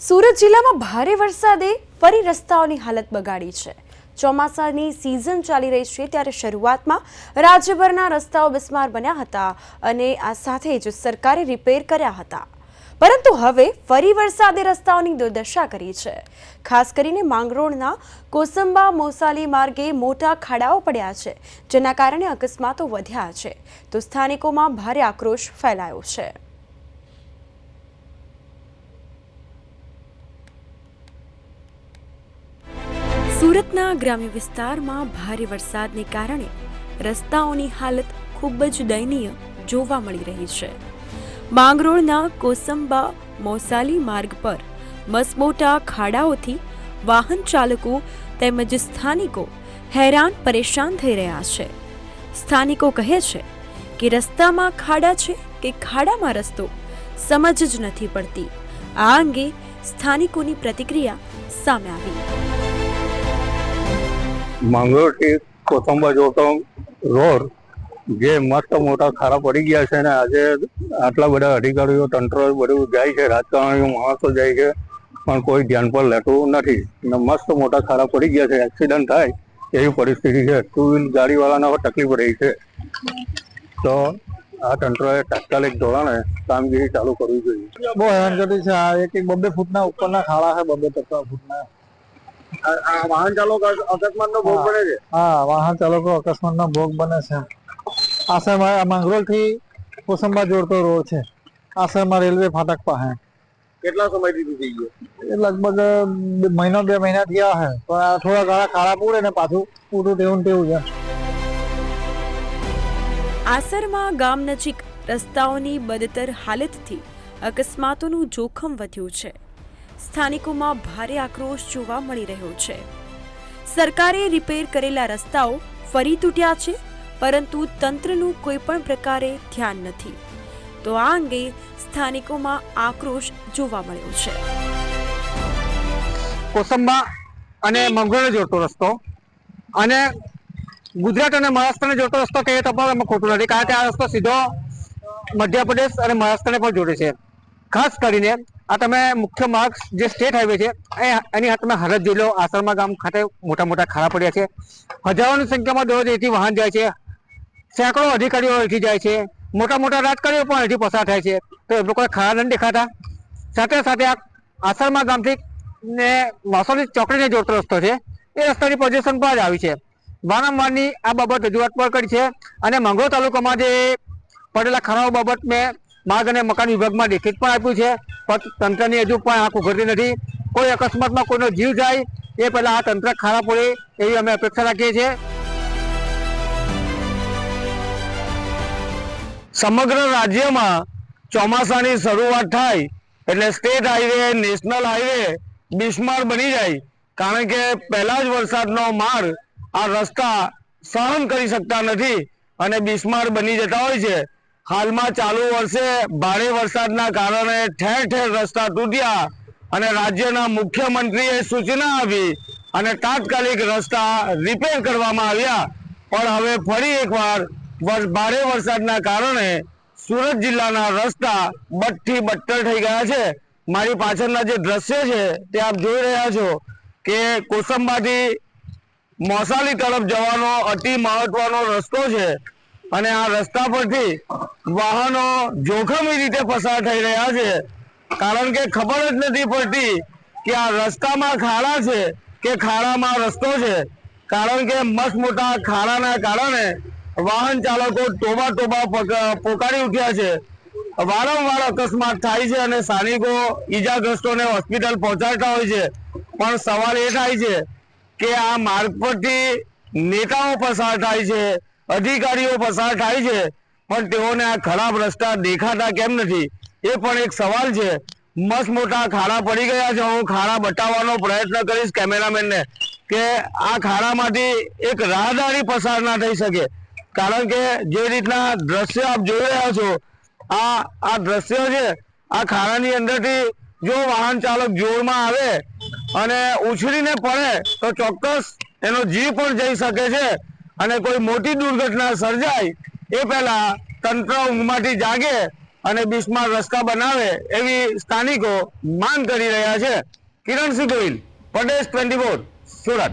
સુરત જિલ્લામાં ભારે વરસાદે ફરી રસ્તાઓની હાલત બગાડી છે. ચોમાસાની સિઝન ચાલી રહી છે ત્યારે શરૂઆતમાં રાજ્યભરના રસ્તાઓ બિસ્માર બન્યા હતા અને આ સાથે જ સરકારે રિપેર કર્યા હતા. પરંતુ હવે ફરી વરસાદે રસ્તાઓની દુર્દશા કરી છે. ખાસ કરીને માંગરોળના કોસંબા મોસાલી માર્ગે મોટા ખાડાઓ પડ્યા છે, જેના કારણે અકસ્માતો વધ્યા છે. તો સ્થાનિકોમાં ભારે આક્રોશ ફેલાયો છે. સુરતના ગ્રામ્ય વિસ્તારમાં ભારે વરસાદને કારણે રસ્તાઓની હાલત ખૂબ જ દયનીય જોવા મળી રહી છે. માંગરોળના કોસંબા મોસાલી માર્ગ પર મસમોટા ખાડાઓથી વાહન ચાલકો તેમજ સ્થાનિકો હેરાન પરેશાન થઈ રહ્યા છે. સ્થાનિકો કહે છે કે રસ્તામાં ખાડા છે કે ખાડામાં રસ્તો સમજ જ નથી પડતી. આ અંગે સ્થાનિકોની પ્રતિક્રિયા સામે આવી. માંગરોળથી કોથંબા જોતો રોડ જે મસ્ત મોટા ખાડા પડી ગયા છે ને, આજે આટલા બધા અધિકારીઓ તંત્ર બધું જાય છે, રાજકારણીઓ માણસો જાય છે, પણ કોઈ ધ્યાન પર લેતું નથી. ને મસ્ત મોટા ખાડા પડી ગયા છે, એક્સિડન્ટ થાય, એવી પરિસ્થિતિ છે. ટુ વ્હીલ ગાડીવાળાને તકલીફ રહી છે. તો આ તંત્રએ તાત્કાલિક ધોરણે કામગીરી ચાલુ કરવી જોઈએ. બહુ હેરાનગતિ છે. આ એક એક બબ્બે ફૂટના ઉપરના ખાડા છે ટકા ફૂટના. વાહન ચાલકો અકસ્માત નો ભોગ બને છે? હા વાહન ચાલકો અકસ્માત નો ભોગ બને છે. આસામાં માંગરોળથી કોસંબા જોડતો રોડ છે. આસામાં રેલવે ફાટક પાસે. કેટલા સમયથી થઈ ગયો? એ લગભગ મહિનો બે મહિના થયા હે. તો આ થોડા ઘણા કાળા પૂરે ને પાછું પૂરું તેવું ને તેવું છે. આસરમાં ગામ નજીક રસ્તાઓની બદતર હાલતથી અકસ્માતોનું જોખમ વધ્યું છે. સ્થાનિકોમાં ભારે આક્રોશ જોવા મળી રહ્યો છે. સરકારે રિપેર કરેલા રસ્તાઓ ફરી તૂટ્યા છે, પરંતુ તંત્રનું કોઈ પણ પ્રકારે ધ્યાન નથી. તો આ અંગે સ્થાનિકોમાં આક્રોશ જોવા મળ્યો છે. કોસંબા અને મંગળને જોડતો રસ્તો અને ગુજરાત અને મહારાષ્ટ્રને જોડતો રસ્તો કહીએ તો પણ ખોટું નથી, કારણ કે આ રસ્તો સીધો મધ્યપ્રદેશ અને મહારાષ્ટ્રને પણ જોડે છે. ખાસ કરીને આ તમે મુખ્ય માર્ગ જે સ્ટેટ હાઈવે છે એની તમે હાલત જોઈ લો. આસરમા ગામ ખાતે મોટા મોટા ખાડા પડ્યા છે. હજારોની સંખ્યામાં દરરોજ અહીંથી વાહન જાય છે. સેંકડો અધિકારીઓ અહીંથી જાય છે. મોટા મોટા રાજકારીઓ પણ અહીંથી પસાર થાય છે. તો એ લોકોને ખાડા નથી દેખાતા. સાથે સાથે આ આસરમા ગામથી ને માસોલી ચોકડીને જોડતો રસ્તો છે. એ રસ્તાની પોઝિશન પર જ આવી છે. વારંવારની આ બાબત રજૂઆત પણ કરી છે. અને મંગળો તાલુકામાં જે પડેલા ખરાઓ બાબત મેં માર્ગ અને મકાન વિભાગમાં લેખિત પણ આપ્યું છે, પણ તંત્રની હજુ પણ આંખ ઉઘડતી નથી. કોઈ અકસ્માતમાં કોઈનો જીવ જાય, એ પહેલા આ તંત્ર ખારા પડે એવી અમે અપેક્ષા રાખીએ છીએ. સમગ્ર રાજ્યમાં ચોમાસાની શરૂઆત થાય એટલે સ્ટેટ હાઈવે, નેશનલ હાઈવે બિસ્માર બની જાય, કારણ કે પહેલા જ વરસાદનો માર આ રસ્તા સહન કરી શકતા નથી અને બિસ્માર બની જતા હોય છે. હાલમાં ચાલુ વર્ષે ભારે વરસાદના કારણે ઠેર ઠેર રસ્તા તૂટ્યા અને રાજ્યના મુખ્યમંત્રીએ સૂચના આપી અને તાત્કાલિક રસ્તા રિપેર કરવામાં આવ્યા. પણ હવે ફરી એકવાર વર- ભારે વરસાદના કારણે સુરત જિલ્લાના રસ્તા બદથી બટ્ટર થઈ ગયા છે. મારી પાછળના જે દ્રશ્ય છે તે આપ જોઈ રહ્યા છો કે કોસંબાથી મોસાલી તરફ જવાનો અતિ મહત્વનો રસ્તો છે. અને આ રસ્તા પરથી વાહનો જોખમી રીતે પસાર થઈ રહ્યા છે. કારણ કે ખબર જ નથી પડતી કે આ રસ્તામાં ખાડા છે કે ખાડામાં રસ્તો છે. કારણ કે મસ્ત મોટા ખાડાના કારણે વાહન ચાલકો ટોબા ટોબા પક- પોકારી ઉઠ્યા છે. વારંવાર અકસ્માત થાય છે અને સ્થાનિકો ઈજાગ્રસ્તોને હોસ્પિટલ પહોંચાડતા હોય છે. પણ સવાલ એ થાય છે કે આ માર્ગ પરથી નેતાઓ પસાર થાય છે અધિકારીઓ પસાર થાય છે, પણ તેઓને આ ખરાબ રસ્તા દેખાતા કેમ નથી? એ પણ એક સવાલ છે. મસ્ત મોટા ખાડા પડી ગયા છે. હું ખાડા બતાવવાનો પ્રયત્ન કરીશ કેમેરામેનને કે આ ખાડામાંથી એક રાહદારી પસાર ના થઈ શકે. કારણ કે જે રીતના દ્રશ્ય આપ જોઈ રહ્યા છો, આ આ દ્રશ્ય છે, આ ખાડાની અંદરથી જો વાહન ચાલક જોરમાં આવે અને ઉછળીને પડે તો ચોક્કસ એનો જીવ પણ જઈ શકે છે. અને કોઈ મોટી દુર્ઘટના સર્જાય, એ પહેલા તંત્ર ઊંઘમાંથી જાગે અને બિસ્માર રસ્તા બનાવે એવી સ્થાનિકો માંગ કરી રહ્યા છે. કિરણસિંહ ગોહિલ, પ્રદેશ ટ્વેન્ટી ફોર, સુરત.